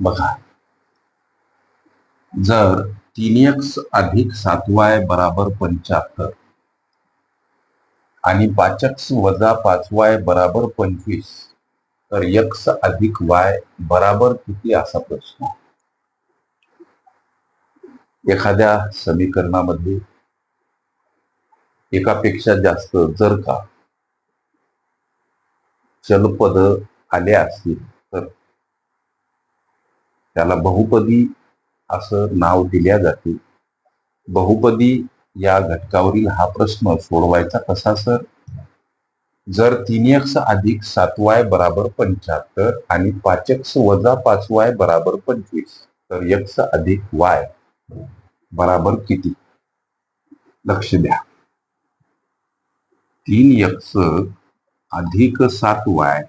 बघा. जर तीन एक्स अधिक सातवाय बराबर पंच्याहत्तर आणि पाचक्स वजा पाचवाय बराबर पंचवीस तर यक्स अधिक वाय बराबर किती असा प्रश्न. एखाद्या समीकरणामध्ये एकापेक्षा जास्त जर का चलपद आले असतील तर त्याला बहुपदी असं नाव दिल्या जाते. बहुपदी या घटकावरील हा प्रश्न सोडवायचा कसा सर? जर तीन एक्स अधिक सातवाय बराबर पंच्याहत्तर आणि पाच एक्स वजा पाच वाय बराबर पंचवीस तर एक्स अधिक वाय बराबर किती? लक्ष द्या. तीन एक्स अधिक सात वाय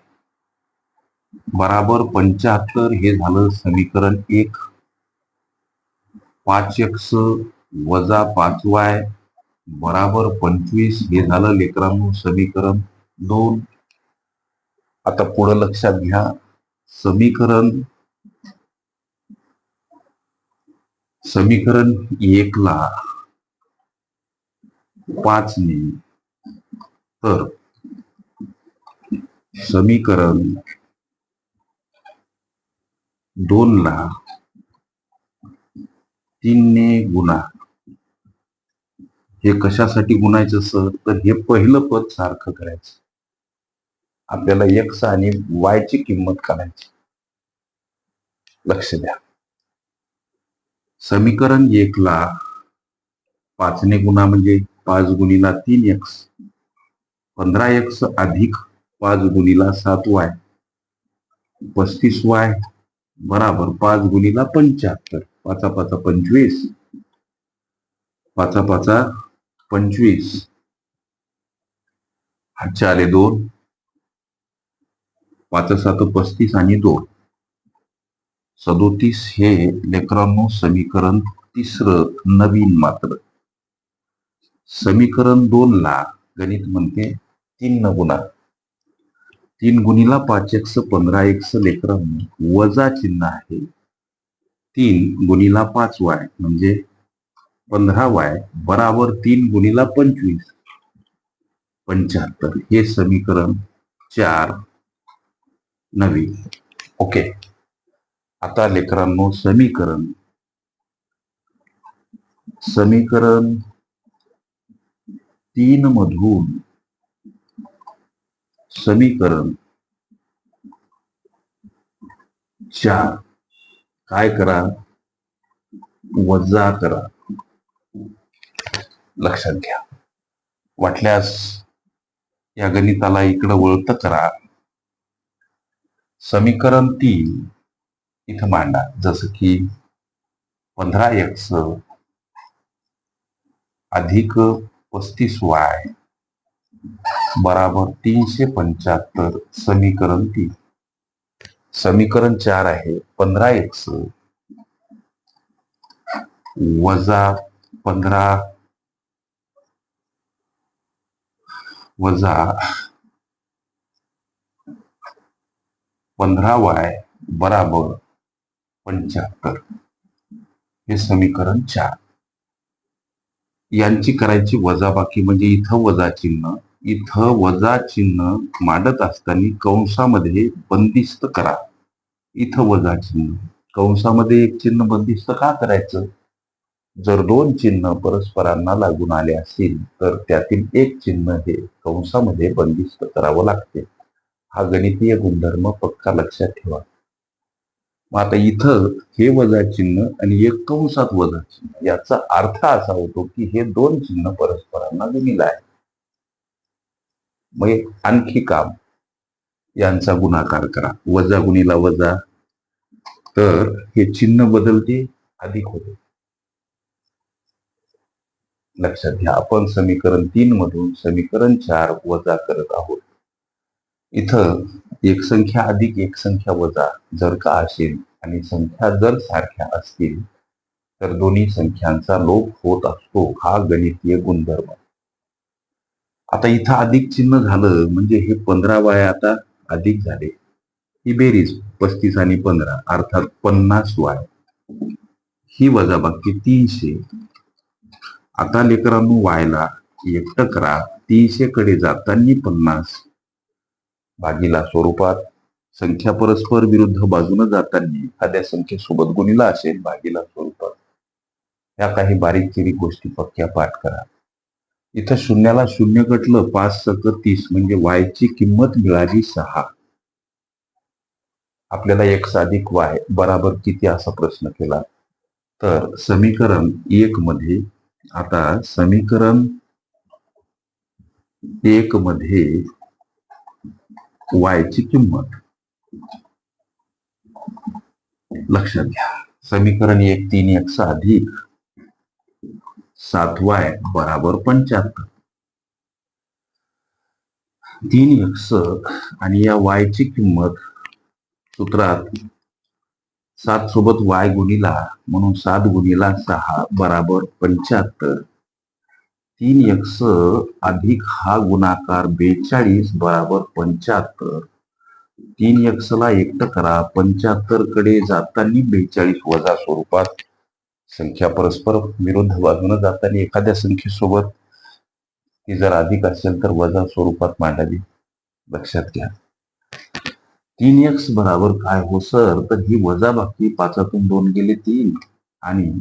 बराबर पंच्याहत्तर हे झालं समीकरण एक. पाच एक्स वजा पाच वाय बराबर पंचवीस हे झालं लेकरांनो समीकरण दोन. आता पुढं लक्षात घ्या. समीकरण समीकरण एकला पाच ने तर समीकरण दोन ला तीनने गुणा. हे कशासाठी गुणायचं सर? तर हे पहिलं पद सारखं करायचं. आपल्याला एक्स आणि वाय ची किंमत काढायची लक्ष द्या. समीकरण एकला पाचने गुणा म्हणजे पाच गुणीला तीन एक्स पंधरा एक्स अधिक पाच गुणीला सात वाय पस्तीस वाय बराबर पाच गुणीला पंच्याहत्तर. पाचा पाचा पंचवीस. पाचा पाचा पंचवीस. आठशे आले दोन. पाच सात पस्तीस आणि दोन. सदोतीस हे लेकरांनो समीकरण तिसरं नवीन मात्र. समीकरण दोन ला गणित म्हणते तीन न गुणा. तीन गुणीला पाच एक्स पंधरा एक्स लेकरांनो वजा चिन्ह आहे. तीन गुणीला पाच वाय म्हणजे पंधरा वाय बराबर तीन गुणीला पंचवीस. पंच्याहत्तर. हे समीकरण चार नवीन ओके. आता लेकरांनो समीकरण. समीकरण तीन मधून समीकरण. चार काय करा? वजा करा. लक्षात घ्या. वाटल्यास या गणिताला इकडं वळत करा. समीकरण तीन. इथं मांडा. जसं की पंधरा एक्स अधिक पस्तीस वाय. बराबर तीनशे पंच्याहत्तर समीकरण तीन. समीकरण चार आहे पंधरा एक्स वजा पंधरा वजा पंधरा वाय बराबर पंच्याहत्तर. हे समीकरण चार. यांची करायची वजाबाकी म्हणजे इथं वजा चिन्ह इथं वजा चिन्ह मांडत असताना कंसामध्ये बंदिस्त करा. इथं वजा चिन्ह. कंसामध्ये एक चिन्ह बंदिस्त का करायचं? जर दोन चिन्ह परस्परांना लागून आले असतील तर त्यातील एक चिन्ह हे कंसामध्ये बंदिस्त करावं लागते. हा गणितीय गुणधर्म पक्का लक्षात ठेवा. मग आता इथं हे वजा चिन्ह आणि एक कंसात वजा चिन्ह याचा अर्थ असा होतो की हे दोन चिन्ह परस्परांना दिलेलं आहे. मग एक आणखी काम. यांचा गुणाकार करा. वजा गुणीला वजा. तर हे चिन्ह बदलते अधिक होते. लक्षात घ्या आपण समीकरण तीन मधून समीकरण चार वजा करत आहोत. इथं एक संख्या अधिक एक संख्या वजा. जर का असेल आणि संख्या जर सारख्या असतील तर दोन्ही संख्यांचा लोप होत असतो. हा गणितीय गुणधर्म. आता इथं अधिक चिन्ह झालं म्हणजे हे पंधरा वाय आता अधिक झाले. ही बेरीज पस्तीस आणि पंधरा अर्थात पन्नास वाय. ही वजाबाकी तीनशे. आता लेकरांनो वायला एकटं करा तीनशे कडे जातानी पन्नास. भागीला स्वरूपात संख्या परस्पर विरुद्ध बाजूने जाताना एखाद्या संख्येसोबत गुणिला असेल भागीला स्वरूपात. या काही बारीक चिरी गोष्टी पक्क्या पाठ करा. इथं शून्याला शून्य कटलं पाच सक तीस. म्हणजे वायची किंमत मिळाली सहा. आपल्याला एक अधिक वाय बराबर किती असा प्रश्न केला. तर समीकरण एक मध्ये आता समीकरण एक मध्ये वायची किंमत. लक्षात घ्या. समीकरण एक तीन एक्स अधिक सातवाय बराबर पंच्याहत्तर. तीन एक्स आणि या वायची किंमत सूत्रात सात सोबत वाय गुणिला म्हणून सात गुणिला सहा बराबर पंच्याहत्तर. तीन एक्स अधिक हा गुणाकार बेचाळीस बराबर पंच्याहत्तर. तीन एक्सला एकट एकटं करा पंच्याहत्तरकडे जाताना बेचाळीस वजा स्वरूपात संख्या परस्पर विरुद्ध बाजूने जाताना एखाद्या संख्येसोबत ती जर अधिक असेल तर वजा स्वरूपात मांडावी. लक्षात घ्या. तीन एक्स बराबर काय हो सर? तर ही वजा बाकी पाचातून दोन गेले तीन आणि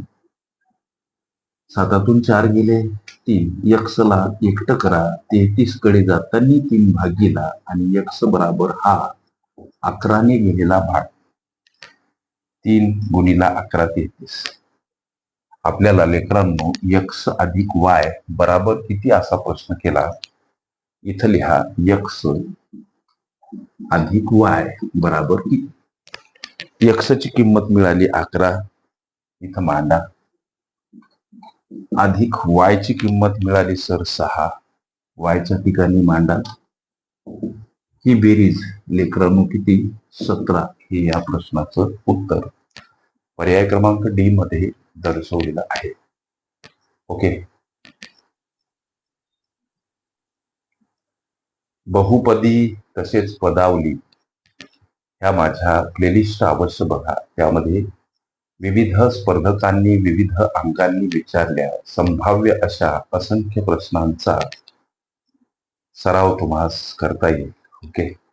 सातातून चार गेले तीन. यक्षला एकट करा. तेहतीसकडे जाताना तीन भागीला आणि यक्स बराबर हा अकराने गेलेला भाग. तीन गुणिला अकरा तेहतीस. आपल्याला लेकरांनो यक्स अधिक वाय बराबर किती असा प्रश्न केला? इथं लिहा यक्स अधिक वाय बराबर किती? यक्सची किंमत मिळाली अकरा इथं मांडा. अधिक वायची किंमत मिळाली सर सहा वायच्या ठिकाणी मांडा. ही बेरीज लेकरांनो किती? सतरा हे या प्रश्नाचं उत्तर. पर्याय क्रमांक डी मध्ये दर्शवलेला आहे. ओके. बहुपदी तसेच पदावली. ह्या माझ्या प्लेलिस्ट अवश्य बघा. त्यामध्ये विविध स्पर्धकांनी विविध अंकांनी विचारल्या. संभाव्य अशा असंख्य प्रश्नांचा सराव तुम्हास करता येईल. ओके.